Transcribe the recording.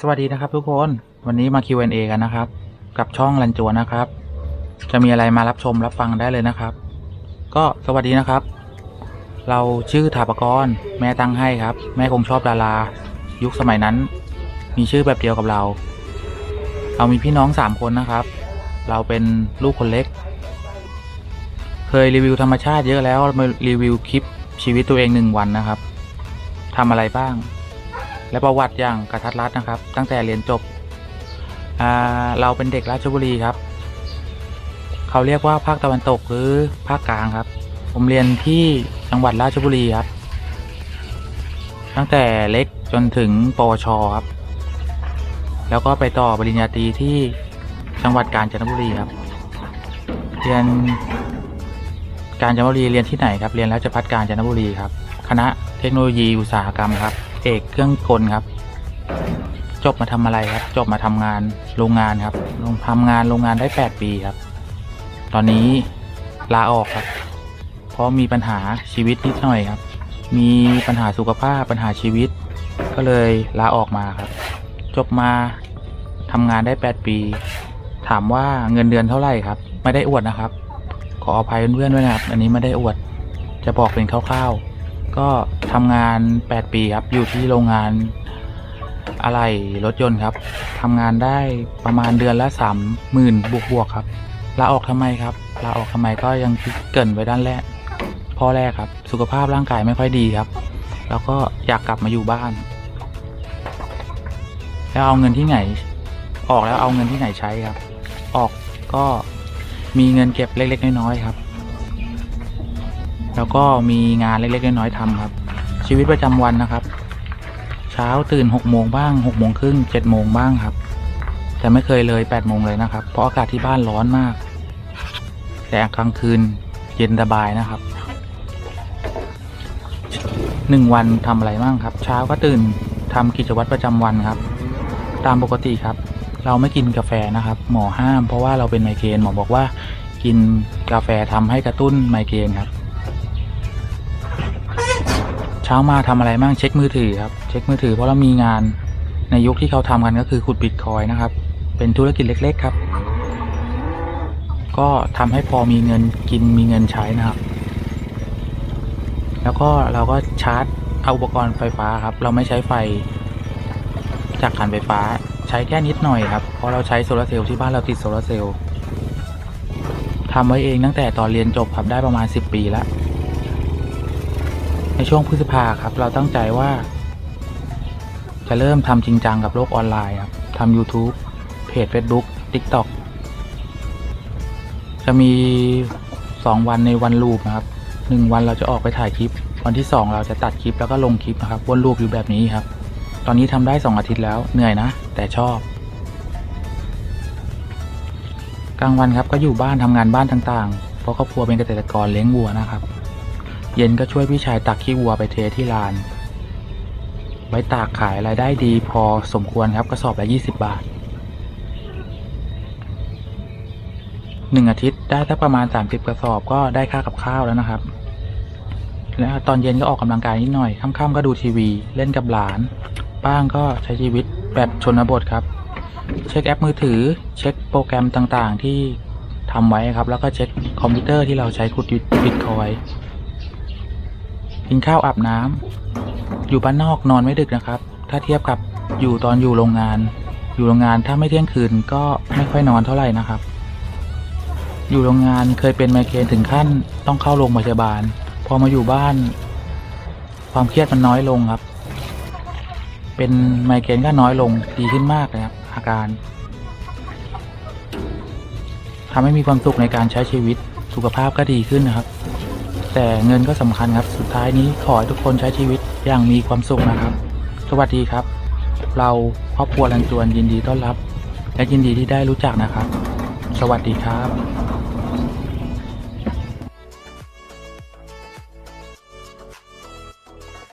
สวัสดีนะครับทุกคนวันนี้มา Q&A กันนะครับ กับช่องลันจวนนะครับ จะมีอะไรมารับชมรับฟังได้เลยนะครับ ก็สวัสดีนะครับ เราชื่อถาปกรณ์แม่ตั้งให้ครับ แม่คงชอบดารา ยุคสมัยนั้น มีชื่อแบบเดียวกับเรา เรามีพี่น้องสามคนนะครับ เราเป็นลูกคนเล็ก เคยรีวิวธรรมชาติเยอะแล้วมารีวิวคลิปชีวิตตัวเองหนึ่งวันนะครับทำอะไรบ้าง และประวัติอย่างกระทัดรัดนะครับ ตั้งแต่เรียนจบ เราเป็นเด็กราชบุรีครับ เขาเรียกว่าภาคตะวันตกหรือภาคกลางครับ ผมเรียนที่จังหวัดราชบุรีครับ ตั้งแต่เล็กจนถึงปวชครับ แล้วก็ไปต่อปริญญาตรีที่จังหวัดกาญจนบุรีครับ เรียนกาญจนบุรีเรียนที่ไหนครับ เรียนราชภัฏกาญจนบุรีครับ คณะเทคโนโลยีอุตสาหกรรมครับ เอกเครื่องกลครับ จบมาทำอะไรครับ จบมาทำงานโรงงานครับลงทำงานโรงงานได้ 8 ปีครับ ตอนนี้ลาออกครับ เพราะมีปัญหาชีวิตนิดหน่อยครับ มีปัญหาสุขภาพปัญหาชีวิต ก็เลยลาออกมาครับ จบมาทำงานได้ 8 ปี ถามว่าเงินเดือนเท่าไหร่ครับ ไม่ได้อวดนะครับ ขออภัยเพื่อนๆด้วยนะครับ อันนี้ไม่ได้อวด จะบอกเป็นคร่าวๆ ก็ทำงาน 8 ปีครับ อยู่ที่โรงงานอะไหล่รถยนต์ครับทำงานได้ประมาณเดือนละสามหมื่นบวกบวกครับลาออกทำไมครับลาออกทำไมก็ยังเกินไว้ด้านแรกพ่อแรกครับ สุขภาพร่างกายไม่ค่อยดีครับ แล้วก็อยากกลับมาอยู่บ้าน แล้วเอาเงินที่ไหน ออกแล้วเอาเงินที่ไหนใช้ครับ ออกก็มีเงินเก็บเล็ก ๆ น้อยๆครับ แล้วก็มีงานเล็กๆน้อยๆทำครับ ชีวิตประจำวันนะครับ เช้าตื่นหกโมงบ้างหกโมงครึ่งเจ็ดโมงบ้างครับ แต่ไม่เคยเลยแปดโมงเลยนะครับ เพราะอากาศที่บ้านร้อนมาก แต่กลางคืนเย็นสบายนะครับหนึ่งวันทำอะไรบ้างครับ เช้าก็ตื่นทำกิจวัตรประจำวันครับ ตามปกติครับ เราไม่กินกาแฟนะครับ หมอห้ามเพราะว่าเราเป็นไมเกรนหมอบอกว่า กินกาแฟทำให้กระตุ้นไมเกรนครับ เช้ามาทำอะไรบ้างเช็คมือถือครับ เช็คมือถือเพราะเรามีงานในยุคที่เขาทำกันก็คือขุดบิตคอยน์นะครับ เป็นธุรกิจเล็ก ๆ ครับ ก็ทำให้พอมีเงินกินมีเงินใช้นะครับ แล้วก็เราก็ชาร์จเอาอุปกรณ์ไฟฟ้าครับ เราไม่ใช้ไฟจากการไฟฟ้าใช้แค่นิดหน่อยครับ เพราะเราใช้โซลาร์เซลล์ที่บ้านเราติดโซลาร์เซลล์ทำไว้เองตั้งแต่ตอนเรียนจบครับได้ประมาณ 10 ปีแล้ว ในช่วงพฤษภาครับ เราตั้งใจว่า จะเริ่มทำจริงจังกับโลกออนไลน์ครับทำ YouTube เพจ Facebook TikTok จะมี 2 วันในวันลูปนะครับ 1 วันเราจะออกไปถ่ายคลิป วันที่ 2 เราจะตัดคลิปแล้วก็ลงคลิปนะครับวนลูปอยู่แบบนี้ครับ ตอนนี้ทำได้ 2 อาทิตย์แล้วเหนื่อยนะ แต่ชอบ กลางวันครับก็อยู่บ้านทำงานบ้านต่างๆ เพราะครอบครัวเป็นเกษตรกรเลี้ยงวัวนะครับ เย็นก็ช่วยพี่ชายตักขี้วัวไปเทที่ลาน ไว้ตากขายรายได้ดีพอสมควรครับกระสอบละ 20 บาทหนึ่งอาทิตย์ได้สักประมาณ 30 กระสอบก็ได้ค่ากับข้าวแล้วนะครับ แล้วตอนเย็นก็ออกกำลังกายนิดหน่อยค่ำๆก็ดูทีวี เล่นกับหลาน บ้างก็ใช้ชีวิตแบบชนบทครับ เช็คแอปมือถือ เช็คโปรแกรมต่างๆที่ทำไว้ครับ แล้วก็เช็คคอมพิวเตอร์ที่เราใช้ขุดบิตคอยน์ กินข้าวอาบน้ำอยู่บ้านนอกนอนไม่ดึกนะครับ ถ้าเทียบกับอยู่ตอนอยู่โรงงาน อยู่โรงงานถ้าไม่เที่ยงคืนก็ไม่ค่อยนอนเท่าไหร่นะครับ อยู่โรงงานเคยเป็นไมเกรนถึงขั้นต้องเข้าโรงพยาบาล พอมาอยู่บ้าน ความเครียดมันน้อยลงครับ เป็นไมเกรนก็น้อยลงดีขึ้นมากเลยครับอาการทำให้มีความสุขในการใช้ชีวิตสุขภาพก็ดีขึ้นนะครับ แต่เงินก็สำคัญครับ สุดท้ายนี้ขอให้ทุกคนใช้ชีวิตอย่างมีความสุขนะครับ สวัสดีครับ เราครอบครัวลันจวนยินดีต้อนรับ และยินดีที่ได้รู้จักนะครับ สวัสดีครับ